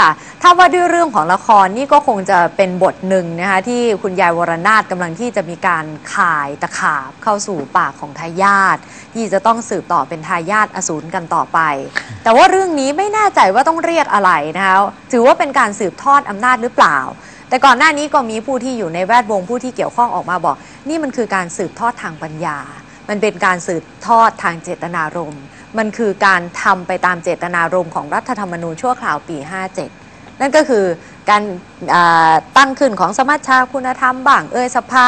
ค่ะ ถ้าว่าด้วยเรื่องของละครนี่ก็คงจะเป็นบทหนึ่งนะคะที่คุณยายวรนาถกำลังที่จะมีการขายตะขาบเข้าสู่ปากของทายาทที่จะต้องสืบต่อเป็นทายาทอสูรกันต่อไป แต่ว่าเรื่องนี้ไม่แน่ใจว่าต้องเรียกอะไรนะคะถือว่าเป็นการสืบทอดอำนาจหรือเปล่า แต่ก่อนหน้านี้ก็มีผู้ที่อยู่ในแวดวงผู้ที่เกี่ยวข้องออกมาบอก นี่มันคือการสืบทอดทางปัญญา มันเป็นการสืบทอดทางเจตนารมณ์ มันคือการทำไปตามเจตนารมณ์ของรัฐธรรมนูญชั่วคราวปี 57 นั่นก็คือการตั้งขึ้นของสมัชชาคุณธรรมบ้างเอ่ยสภา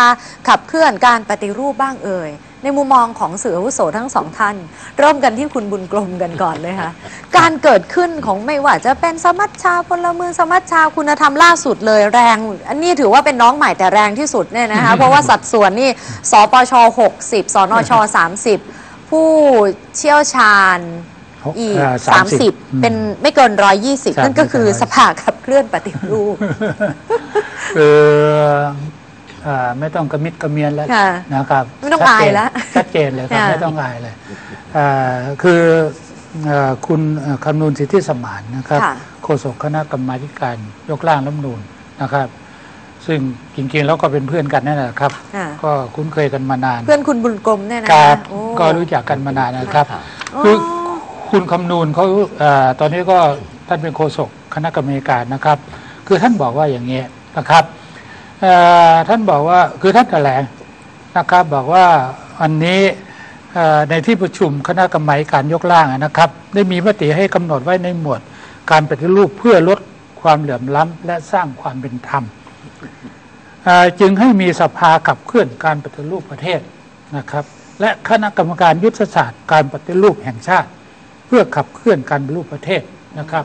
ขับเคลื่อนการปฏิรูปบ้างเอ่ยในมุมมองของสื่ออาวุโสทั้งสองท่าน เริ่มกันที่คุณบุญกลมกันก่อนเลยค่ะ การเกิดขึ้นของไม่ว่าจะเป็นสมัชชาพลเมืองสมัชชาคุณธรรมล่าสุดเลยแรง อันนี้ถือว่าเป็นน้องใหม่แต่แรงที่สุดเนี่ยนะคะเพราะว่าสัดส่วนนี่สปช 60 สนช 30 ผู้เชี่ยวชาญอีกเอ่อ30 เป็นไม่เกิน 120 นั่นก็คือสภาขับเคลื่อนปฏิรูปคืออ่าไม่ต้องกระมิดกระเมียนแล้วค่ะนะครับไม่ต้องชัดอายเจนแล้วชัดเจนเลยครับค่ะไม่ต้องอายเลยอ่าคืออ่าคุณอ่าคำนูนสิทธิสมานนะครับค่ะโฆษกคณะกรรมาธิการยกร่างรัฐธรรมนูญนะครับ ซึ่งจริงๆแล้วก็เป็นเพื่อนกันนั่นแหละครับ ค่ะ ก็คุ้นเคยกันมานานเพื่อนคุณบุญกลมเนี่ยนะคคะรับโอ้ ก็รู้จักกันมานานนะครับ อ๋อ คือคุณคำนูนเขาเอ่อตอนนี้ก็ท่านเป็นโฆษกคณะกรรมการนะครับ คือท่านบอกว่าอย่างนี้นะครับเอ่อท่านบอกว่าคือท่านแถลงนะครับบอกว่าอันนี้เอ่อในที่ประชุมคณะกรรมการยกร่างนะครับ ได้มีมติให้กำหนดไว้ในหมวด การปฏิรูปเพื่อลดความเหลื่อมล้ำและสร้างความเป็นธรรมเอ่อ จึงให้มีสภาขับเคลื่อนการปฏิรูปประเทศนะครับ และคณะกรรมการยุทธศาสตร์การปฏิรูปแห่งชาติ เพื่อขับเคลื่อนการปฏิรูปประเทศนะครับ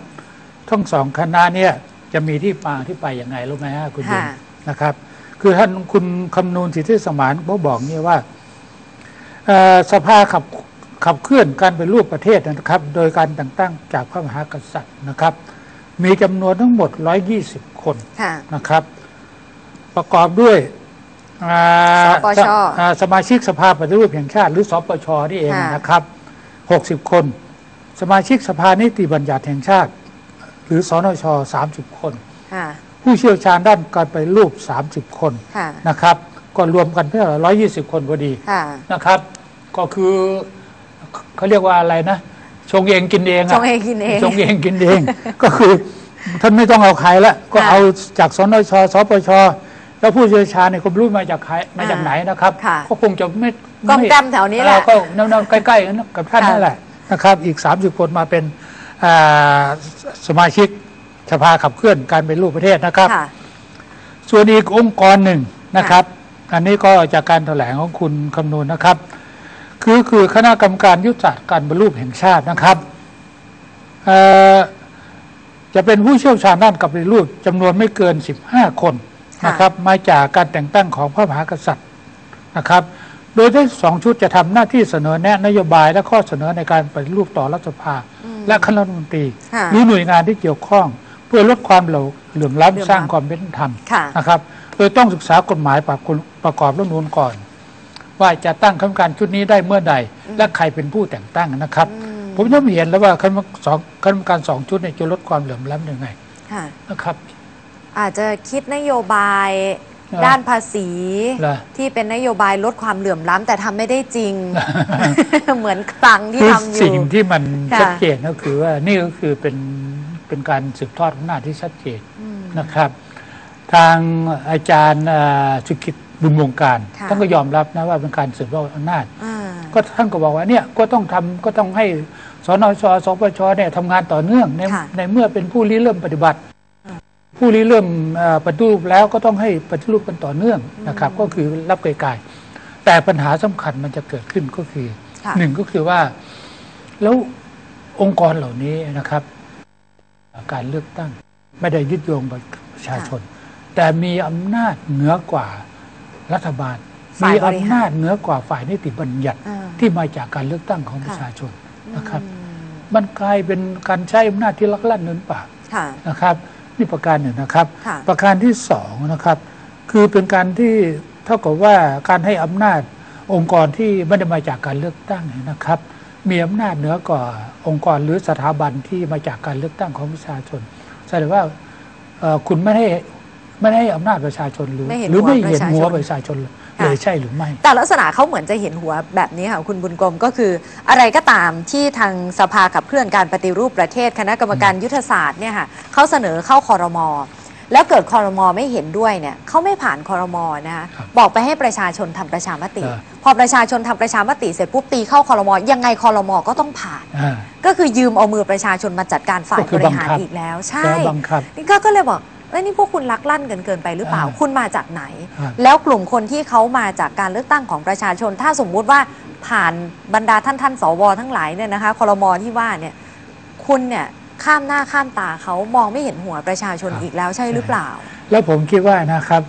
ทั้งสองคณะเนี่ยจะมีที่มาที่ไปยังไงรู้ไหมฮะคุณยมค่ะนะครับ คือท่านคุณคำนูนสิทธิสมานเขาบอกเนี่ยว่าเอ่อสภาขับขับเคลื่อนการเป็นรูปประเทศนะครับ โดยการแต่งตั้งจากพระมหากษัตริย์นะครับ มีจำนวนทั้งหมด 120 คนค่ะนะครับ ประกอบด้วยอ่าสปชอ่าสมาชิกสภาปฏิรูปแห่งชาติ หรือสปชนี่เองค่ะนะครับ 60 คน สมาชิกสภานิติบัญญัติแห่งชาติ หรือสนช 30 คนค่ะผู้เชี่ยวชาญด้านการไปฏิรูป 30 คนค่ะนะครับ ก็รวมกันเพื่อ 120 คนพอดีค่ะนะครับ ก็คือเขาเรียกว่าอะไรนะ ชงเองกินเองะชงเองกินเองชงเองกินเอง ก็คือท่านไม่ต้องเอาใครละก็ค่ะเอาจากสนช สปช แล้วผู้เชี่ยวชาญเนี่ยก็ไม่รู้มาจากใครมาจากอ่าไหนนะครับค่ะ ก็คงจะไม่ก้อมไม่แกมแถวนี้แหละเออก็นั่นๆใกล้ๆกันนะกับท่านค่ะนั่นแหละนะครับ อีก 30 คนมาเป็นอ่าสมาชิกสภาขับเคลื่อนการเป็นรูปประเทศนะครับค่ะส่วนอีกองค์กรหนึ่งนะครับ อันนี้ก็จากการแถลงของคุณคำนูนนะครับ คือคือคณะกรรมการยุทธศาสตร์การบรรลุแห่งชาตินะครับเอ่อจะเป็นผู้เชี่ยวชาญด้านการปฏิรูปจำนวนไม่เกิน 15 คนค่ะ นะครับมาจากการแต่งตั้งของพระมหากษัตริย์นะครับ โดยทั้งสองชุดจะทำหน้าที่เสนอแนะนโยบายและข้อเสนอในการปฏิรูปต่อรัฐสภา และคณะรัฐมนตรีค่ะหรือหน่วยงานที่เกี่ยวข้อง เพื่อลดความเหลื่อเหลื่อมเหลื่อมล้ำล้ำสร้างความเป็นธรรมค่ะนะครับ โดยต้องศึกษากฎหมายประกอบประกอบรัฐธรรมนูญก่อน ว่าจะตั้งคณะกรรมการชุดนี้ได้เมื่อใด และใครเป็นผู้แต่งตั้งนะครับ ผมยังไม่เห็นแล้วว่าคณะกรรมการสองคณะกรรมการสองชุดเนี่ยจะลดความเหลื่อมล้ำยังไงค่ะนะครับ อาจจะคิดนโยบายเออด้านภาษีเหรอที่เป็นนโยบายลดความเหลื่อมล้ำแต่ทำไม่ได้จริง เหมือนครั้งที่คือทำอยู่สิ่งที่มันค่ะชัดเจนก็คือว่านี่ก็คือเป็นเป็นการสืบทอดอำนาจที่ชัดเจนนะครับ ทางอาจารย์อ่าสุกิตบุญวงการค่ะท่านก็ยอมรับนะว่าเป็นการสืบทอดอำนาจอ่าก็ท่านก็บอกว่าเนี่ยก็ต้องทำก็ต้องให้สนชสปชเนี่ยทำงานต่อเนื่องในค่ะในเมื่อเป็นผู้ริเริ่มปฏิบัติ ผู้ริเริ่มเอ่อปฏิรูปแล้วก็ต้องให้ปฏิรูปกันต่อเนื่องนะครับ ก็คือรับไกลๆแต่ปัญหาสำคัญมันจะเกิดขึ้นก็คือค่ะหนึ่งก็คือว่า แล้วองค์กรเหล่านี้นะครับ การเลือกตั้งไม่ได้ยึดโยงกับประชาชน แต่มีอำนาจเหนือกว่ารัฐบาลฝ่ามียบริหารอำนาจเหนือกว่าฝ่ายนิติบัญญัติอ่าที่มาจากการเลือกตั้งของประค่ะชาชนนะครับอืมมันกลายเป็นการใช้อำนาจที่ลักลั่นเนินป่าค่ะนะครับ นี่ประการหนึ่งนะครับค่ะประการที่สองนะครับ คือเป็นการที่เท่ากับว่าการให้อำนาจองค์กรที่ไม่ได้มาจากการเลือกตั้งเนี่ยนะครับ มีอำนาจเหนือกว่าองค์กรหรือสถาบันที่มาจากการเลือกตั้งของประชาชนแสดงว่าเอ่อคุณไม่ให้ไม่ให้อำนาจประชาชนหรือไม่เห็นหรือไม่หัวเห็นหัวปประระชาชาชชนนเลยค่ะ เลยใช่หรือไม่ แต่ลักษณะเขาเหมือนจะเห็นหัวแบบนี้ค่ะคุณบุญกรมก็คือ อะไรก็ตามที่ทางสภาขับเคลื่อนการปฏิรูปประเทศคณะกรรมการยุทธศาสตร์เนี่ยค่ะเขาเสนอเข้าคอรมอแล้วเกิดคอรมอไม่เห็นด้วยเนี่ยเขาไม่ผ่านคอรมอนะคะครับบอกไปให้ประชาชนทำประชามติเออพอประชาชนทำประชามติเสร็จปุ๊บตีเข้าคอรมอยังไงคอรมอก็ต้องผ่านอ่าก็คือยืมเอามือประชาชนมาจัดการฝ่ายก็คืบอริหารบังคับอีกแล้ว ใช่แล้วบังคับนี่ก็ก็เลยบอก เอ้ยนี่พวกคุณลักลั่นกันเกินไปหรือเปล่า อ่าคุณมาจากไหน อ่า แล้วกลุ่มคนที่เขามาจากการเลือกตั้งของประชาชน ถ้าสมมุติว่าผ่านบรรดาท่านท่านสวทั้งหลายเนี่ยนะคะคอรมอที่ว่าเนี่ย คุณเนี่ยข้ามหน้าข้ามตาเขามองไม่เห็นหัวประชาชนอีกแล้วใช่หรือเปล่า แล้วผมคิดว่านะครับ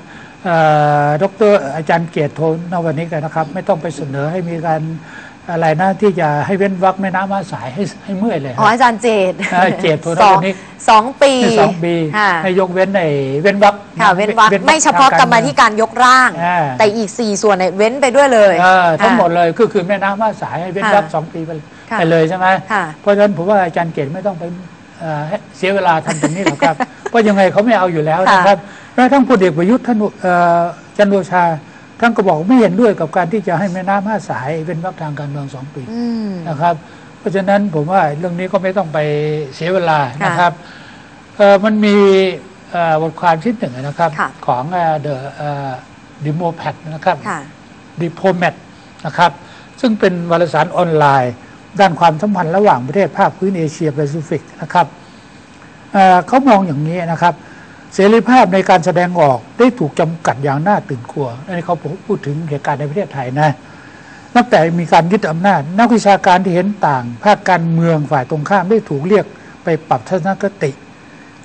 เอ่อดรอาจารย์เกียรติโทนวันนี้กันนะครับ ไม่ต้องไปเสนอให้มีการ อะไรนะที่จะให้เว้นวรรคแม่น้ำมาสายให้ให้เมื่อยเลยอ๋ออาจารย์เจตอ่าเจตโทนสองวันนี้สองปีที่สองปีค่ะให้ยกเว้นในเว้นวรรคค่ะเว้นวรรคไม่เฉพาะกรรมาธิการยกร่างอ่าแต่อีก 4 ส่วนเนี่ยเว้นไปด้วยเลยเออทั้งหมดเลยก็คือแม่น้ำมาสายให้เว้นวรรคค่ะสองปีไปค่ะไปเลยใช่ไหมค่ะเพราะฉะนั้นผมว่าอาจารย์เกตไม่ต้องไปเอ่อให้เสียเวลาทำตรงนี้หรอกครับเพราะยังไงเขาไม่เอาอยู่แล้วนะครับแม้ทั้งพลเอกประยุทธ์ท่านเอ่อจันทร์โอชา ท่านก็บอกไม่เห็นด้วยกับการที่จะให้แม่น้ำห้าสายเป็นวักทางการเมืองสองปีอืมนะครับ เพราะฉะนั้นผมว่าเรื่องนี้ก็ไม่ต้องไปเสียเวลาค่ะนะครับเอ่อมันมีเอ่อบทความชิ้นหนึ่งนะครับค่ะของเดอะดิโมแพดนะครับค่ะดิโพแมทนะครับ ซึ่งเป็นวารสารออนไลน์ ด้านความสัมพันธ์ระหว่างประเทศภาคพื้นเอเชียแปซิฟิกนะครับเอ่อเขามองอย่างนี้นะครับ เสรีภาพในการแสดงออกได้ถูกจำกัดอย่างน่าตื่นกลัวอันนี้เขาพูดถึงเหตุการณ์ในประเทศไทยนะนับแต่มีการยึดอำนาจ นักวิชาการที่เห็นต่าง ภาคการเมืองฝ่ายตรงข้ามได้ถูกเรียกไปปรับทัศนคติ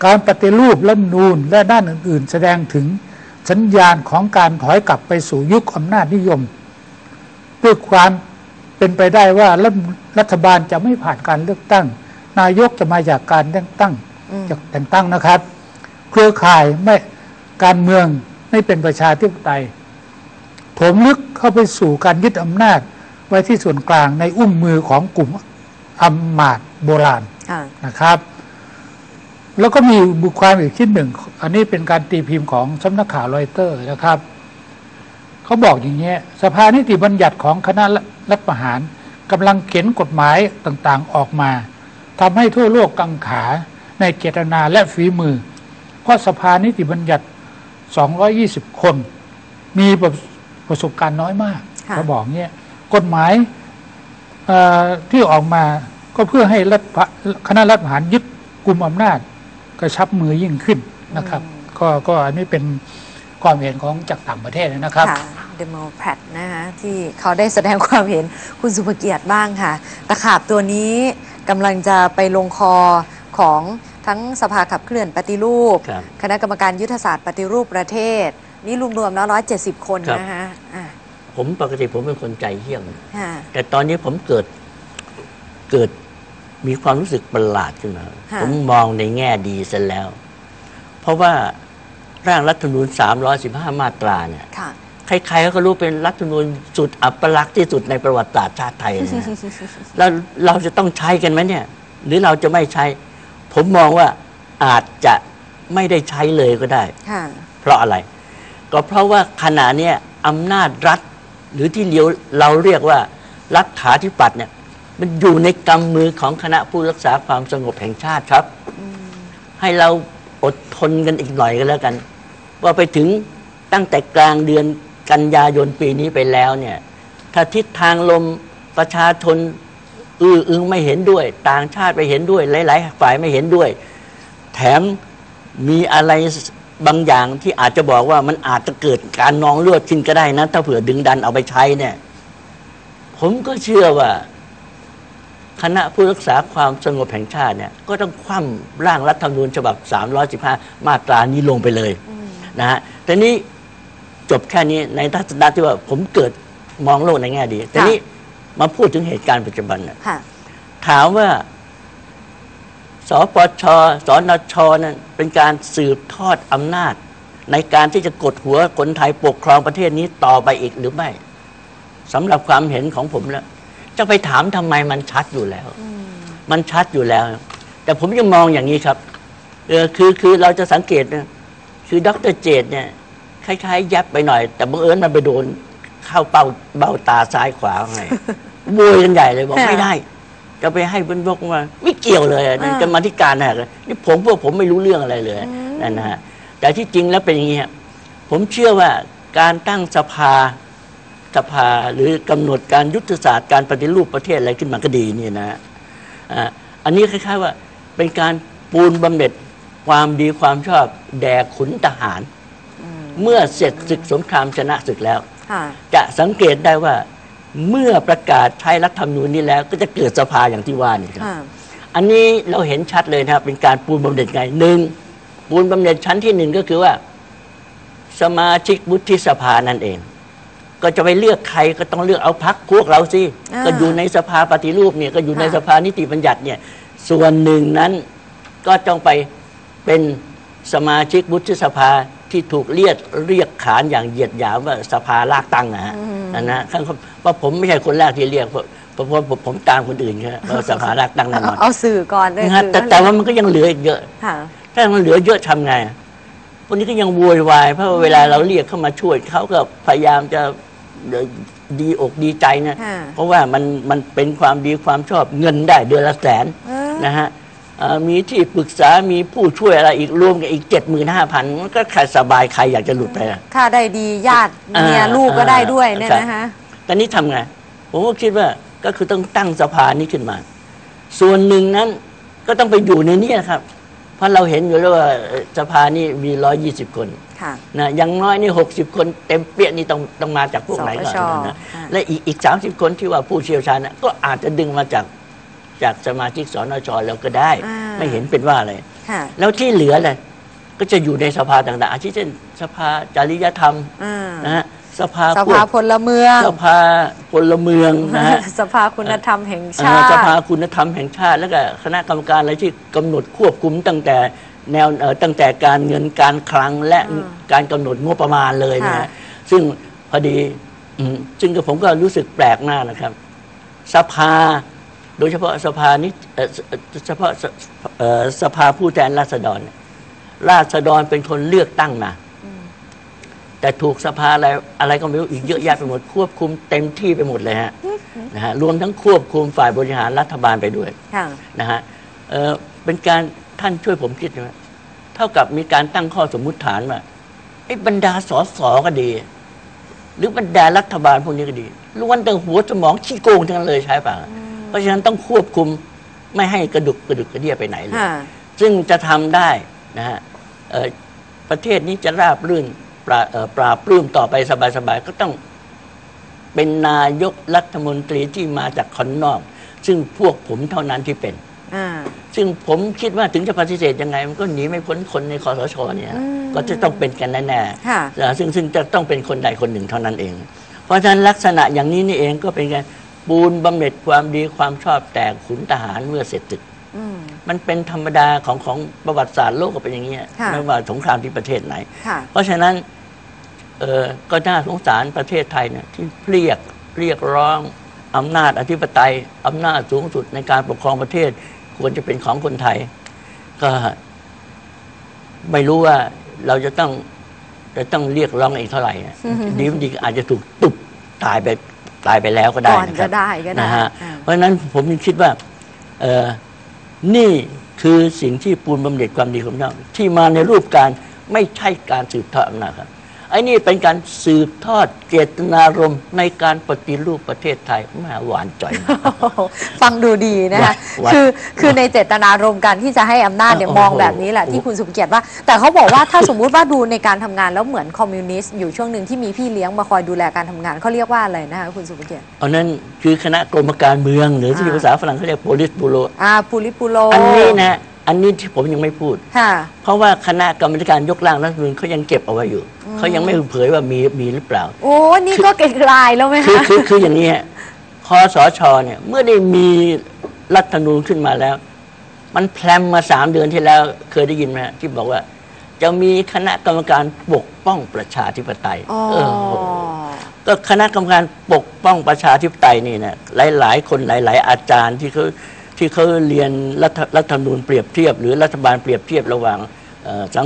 การปฏิรูปรัฐธรรมนูญและด้านอื่น ๆ แสดงถึงสัญญาณของการถอยกลับไปสู่ยุคอำนาจนิยมด้วยความเป็นไปได้ว่ารัฐรัฐบาลจะไม่ผ่านการเลือกตั้ง นายกจะมาจากการแต่งตั้งอืมจากแต่งตั้งนะครับ เครือข่ายไม่การเมืองไม่เป็นประชาธิปไตยโถมลึกเข้าไปสู่การยึดอำนาจไว้ที่ส่วนกลางในอุ้มมือของกลุ่มอำมาตย์โบราณค่ะนะครับ แล้วก็มีบุคความอีกชิ้นหนึ่ง อันนี้เป็นการตีพิมพ์ของสำนักข่าวรอยเตอร์นะครับเขาบอกอย่างเงี้ยสภานิติบัญญัติของคณะรัฐประหารกำลังเขียนกฎหมายต่างๆออกมาทำให้ทั่วโลกกังขาในเจตนาและฝีมือ เพราะสภานิติบัญญัติ 220 คน มีประประสบการณ์น้อยมากค่ะเขาบอกเงี้ยกฎหมายเอ่อที่ออกมาก็เพื่อให้รัฐประคณะรัฐประหารยึดกลุ่มอำนาจกระชับมือยิ่งขึ้นนะครับ ก็ก็อันนี้เป็นความเห็นของจากต่างประเทศนะครับค่ะเดโมแพดนะคะที่เขาได้แสดงความเห็นคุณสุภเกียรติบ้างค่ะ ตะขาบตัวนี้กำลังจะไปลงคอของ ทั้งสภาขับเคลื่อนปฏิรูป ครับ คณะกรรมการยุทธศาสตร์ปฏิรูปประเทศ นี่รวมๆแล้ว170คนครับ นะคะอะผมปกติผมเป็นคนใจเหี้ยม ค่ะแต่ตอนนี้ผมเกิดเกิดมีความรู้สึกประหลาดขึ้นมาค่ะผมมองในแง่ดีเสร็จแล้ว เพราะว่าร่างรัฐธรรมนูญ315 มาตราเนี่ย ค่ะ ใครๆก็รู้เป็นรัฐธรรมนูญสุดอัปลักษณ์ที่สุดในประวัติศาสตร์ชาติไทยนะแล้วเราจะต้องใช้กันไหมเนี่ย หรือเราจะไม่ใช้ ผมมองว่าอาจจะไม่ได้ใช้เลยก็ได้ ค่ะ เพราะอะไร ก็เพราะว่าขณะเนี้ยอำนาจรัฐ หรือที่เรียวเราเรียกว่ารัฐาธิปัตย์เนี่ย มันอยู่ในกำมือของคณะผู้รักษาความสงบแห่งชาติครับ ให้เราอดทนกันอีกหน่อยก็แล้วกัน ว่าไปถึงตั้งแต่กลางเดือนกันยายนปีนี้ไปแล้วเนี่ย ถ้าทิศทางลมประชาชน อื้ออึงไม่เห็นด้วย ต่างชาติไม่เห็นด้วย หลาย ๆ ฝ่ายไม่เห็นด้วย แถมมีอะไรบางอย่างที่อาจจะบอกว่ามันอาจจะเกิดการนองเลือดขึ้นก็ได้นะ ถ้าเผื่อดึงดันเอาไปใช้เนี่ย ผมก็เชื่อว่า คณะผู้รักษาความสงบแห่งชาติเนี่ย ก็ต้องคว่ำร่างรัฐธรรมนูญฉบับ 315 มาตรานี้ลงไปเลยนะฮะแต่นี้จบแค่นี้ในทัศนะที่ว่าผมเกิดมองโลกในแง่ดี แต่นี้ มาพูดถึงเหตุการณ์ปัจจุบันน่ะค่ะถามว่าสปชสนชนั้นเป็นการสืบทอดอำนาจ ในการที่จะกดหัวคนไทยปกครองประเทศนี้ต่อไปอีกหรือไม่สำหรับความเห็นของผมแล้ว จะไปถามทำไมมันชัดอยู่แล้ว มันชัดอยู่แล้ว แต่ผมยังมองอย่างนี้ครับเออคือคือเราจะสังเกตนะคือดรเจตเนี่ยคล้ายๆ ยับไปหน่อย แต่บังเอิญมันไปโดน เข้าเป้าเบ้าตาซ้ายขวาไงโวยกันใหญ่เลยบอกค่ะไม่ได้ จะไปให้เป็นพวกมาไม่เกี่ยวเลยนั่นอ่ากรรมาธิการนะนี่ผมพวกผมไม่รู้เรื่องอะไรเลยอืมนั่นนะฮะแต่ที่จริงแล้วเป็นอย่างนี้ครับผมเชื่อว่าการตั้งสภาสภาหรือกำหนดการยุทธศาสตร์การปฏิรูปประเทศอะไรขึ้นมาก็ดีเนี่ยนะฮะอ่าอันนี้คล้ายๆว่าเป็นการปูนบำเหน็จความดีความชอบแด่ขุนทหาร เมื่อเสร็จศึกสงครามชนะศึกแล้วค่ะ จะสังเกตได้ว่าเมื่อประกาศใช้รัฐธรรมนูญนี้แล้ว ก็จะเกิดสภาอย่างที่ว่านี่ครับค่ะอันนี้เราเห็นชัดเลยนะครับ เป็นการปูนบำเหน็จไงหนึ่งปูนบำเหน็จชั้นที่หนึ่งก็คือว่า สมาชิกวุฒิสภานั่นเอง ก็จะไปเลือกใครก็ต้องเลือกเอาพักพวกเราสิอ่าก็อยู่ในสภาปฏิรูปเนี่ยก็อยู่ในค่ะสภานิติบัญญัติเนี่ย ส่วนหนึ่งนั้นก็ต้องไปเป็นสมาชิกวุฒิสภา ที่ถูกเรียกเรียกขานอย่างเหยียดหยามว่าสภาลากตั้งนะฮะอันนะข้างเพราะผมไม่ใช่คนแรกที่เรียกเพราะเพราะเพราะผมผมตามคนอื่นครับว่าสภาลากตั้งแน่นอนเอาสื่อก่อนเลยนะฮะสื่อแต่แต่ว่ามันก็ยังเหลืออีกเยอะค่ะถ้ามันเหลือเยอะทำไงพวกนี้ก็ยังโวยวายเพราะว่าเวลาเราเรียกเข้ามาช่วยเขาก็พยายามจะดีอกดีใจนะค่ะเพราะว่ามันมันเป็นความดีความชอบเงินได้เดือนละแสนเออนะฮะเอ่อ มีที่ปรึกษามีผู้ช่วยอะไรอีกรวมกันอีกเจ็ดหมื่นห้าพันมันก็ใครสบายใครอยากจะหลุดไปอะ ค่าได้ดีญาติเมียอ่าลูกก็ได้ด้วยอ่าเนี่ยครับนะคะตอนนี้ทำไง ผมก็คิดว่าก็คือต้องตั้งสภานี้ขึ้นมา ส่วนหนึ่งนั้นก็ต้องไปอยู่ในนี้นะครับ เพราะเราเห็นอยู่แล้วว่าเอ่อสภานี่มีร้อยี่สิบคนค่ะ นะอย่างน้อยนี่หกสิบคนเต็มเปี้ยนี่ต้องต้องมาจากพวกไหนก่อนสปชนะอ่าและอีกอีกสามสิบคนที่ว่าผู้เชี่ยวชาญนะก็อาจจะดึงมาจาก จากสมาชิกสนชแล้วก็ได้ อ่า ไม่เห็นเป็นว่าอะไร ค่ะแล้วที่เหลือเลยก็จะอยู่ในสภาต่างๆอาทิเช่น สภาจริยธรรมอ่านะฮะสภาสพวภากพลเมือง สภาพลเมืองนะฮะ สภาคุณธรรมแห่งเอ่ชาอติสภาคุณธรรมแห่งชาติ แล้วก็คณะกรรมการอะไรที่กำหนดควบคุมตั้งแต่แนวเอ่อตั้งแต่การเงินการคลังและอืมการกำหนดงบประมาณเลยนะค่ะ ฮะซึ่งพอดีอืมซึ่งก็ผมก็รู้สึกแปลกมากนะครับ สภา โดยเฉพาะสภานี้เอ่อเอ่อเฉพาะสเอ่อสภาผู้แทนราษฎรเนี่ยราษฎรเป็นคนเลือกตั้งมาแต่ถูกสภาอะไรอะไรก็ไม่รู้อีกเยอะแยะไปหมดควบคุมเต็มที่ไปหมดเลยฮะนะฮะรวมทั้งควบคุมฝ่ายบริหารรัฐบาลไปด้วยค่ะนะฮะเอ่อเป็นการท่านช่วยผมคิดนะเท่ากับมีการตั้งข้อสมมุติฐานว่าไอ้บรรดาสสก็ดี หรือบรรดารัฐบาลพวกนี้ก็ดีล้วนแต่หัวสมองขี้โกงทั้งนั้นเลยใช่ป่ะ เพราะฉะนั้นต้องควบคุมไม่ให้กระดุกกระดุกกระเดียไปไหนเลย ค่ะซึ่งจะทำได้นะฮะเอ่อประเทศนี้จะราบรื่นปราเอ่อปราบปลื้มต่อไปสบายๆก็ต้องเป็นนายกรัฐมนตรีที่มาจากคนนอก ซึ่งพวกผมเท่านั้นที่เป็น อ่า ซึ่งผมคิดว่าถึงจะปฏิเสธยังไง มันก็หนีไม่พ้นคนในคอสชเนี่ยอืมก็จะต้องเป็นกันแน่ค่ะๆนะซึ่งซึ่งจะต้องเป็นคนใดคนหนึ่งเท่านั้นเอง เพราะฉะนั้นลักษณะอย่างนี้นี่เองก็เป็นการ ปูนบำเหน็จความดีความชอบแต่ขุนทหารเมื่อเสร็จศึกอืมมันเป็นธรรมดาของของประวัติศาสตร์โลกก็เป็นอย่างนี้ยค่ะไม่ว่าสงครามที่ประเทศไหนค่ะเพราะฉะนั้นเออก็น่าสงสารประเทศไทยเนี่ยที่เรียกเรียกร้องอำนาจอธิปไตยอำนาจสูงสุดในการปกครองประเทศ ควรจะเป็นของคนไทย ก็ไม่รู้ว่าเราจะต้องจะต้องเรียกร้องอีกเท่าไหร่นะดีไม่ดีก็อาจจะถูกตุบตายไป ตายไปแล้วก็ได้ก่อนนะครับจะได้ก็ได้นะฮะอ่า เพราะฉะนั้นผมยังคิดว่าเออนี่คือสิ่งที่ปูนบำเหน็จความดีของเราที่มาในรูปการไม่ใช่การสืบทอดอำนาจครับ ไอ้นี่เป็นการสืบทอดเจตนารมณ์ในการปฏิรูปประเทศไทยแมาหวานจ่อยมากโอ้โหฟังดูดีนะคะวัดคือคือในเจตนารมณ์การที่จะให้อำนาจเนี่ยโอ้โหมองแบบนี้แหละที่คุณสุภเกียรติว่า แต่เขาบอกว่าถ้าสมมุติว่าดูในการทำงานแล้วเหมือนคอมมิวนิสต์อยู่ช่วงหนึ่งที่มีพี่เลี้ยงมาคอยดูแลการทำงานเขาเรียกว่าอะไรนะคะคุณสุภเกียรติอันนั้นคือคณะกรมการเมือง หรือที่อ่าภาษาฝรั่งเขาเรียก police bureau อ่าปูริปูโร อันนี้นะ อันนี้ที่ผมยังไม่พูด ค่ะ เพราะว่าคณะกรรมาธิการยกร่างรัฐธรรมนูญเขายังเก็บเอาไว้อยู่ เขายังไม่เผยว่ามีมีหรือเปล่า โอ้นี่ก็ไกลๆแล้วไหมคือคะ คือคืออย่างนี้ฮะคอสชเนี่ยเมื่อได้มีรัฐธรรมนูญขึ้นมาแล้ว มันแพลมมาสามเดือนที่แล้ว เคยได้ยินไหมฮะที่บอกว่า จะมีคณะกรรมการปกป้องประชาธิปไตยอ๋อ เออโหก็คณะกรรมการปกป้องประชาธิปไตยนี่นะหลาย ๆ คนหลาย ๆ อาจารย์ที่เขา ที่เขาเรียนรัฐธรรมนูญเปรียบเทียบ หรือรัฐบาลเปรียบเทียบระหว่างสัง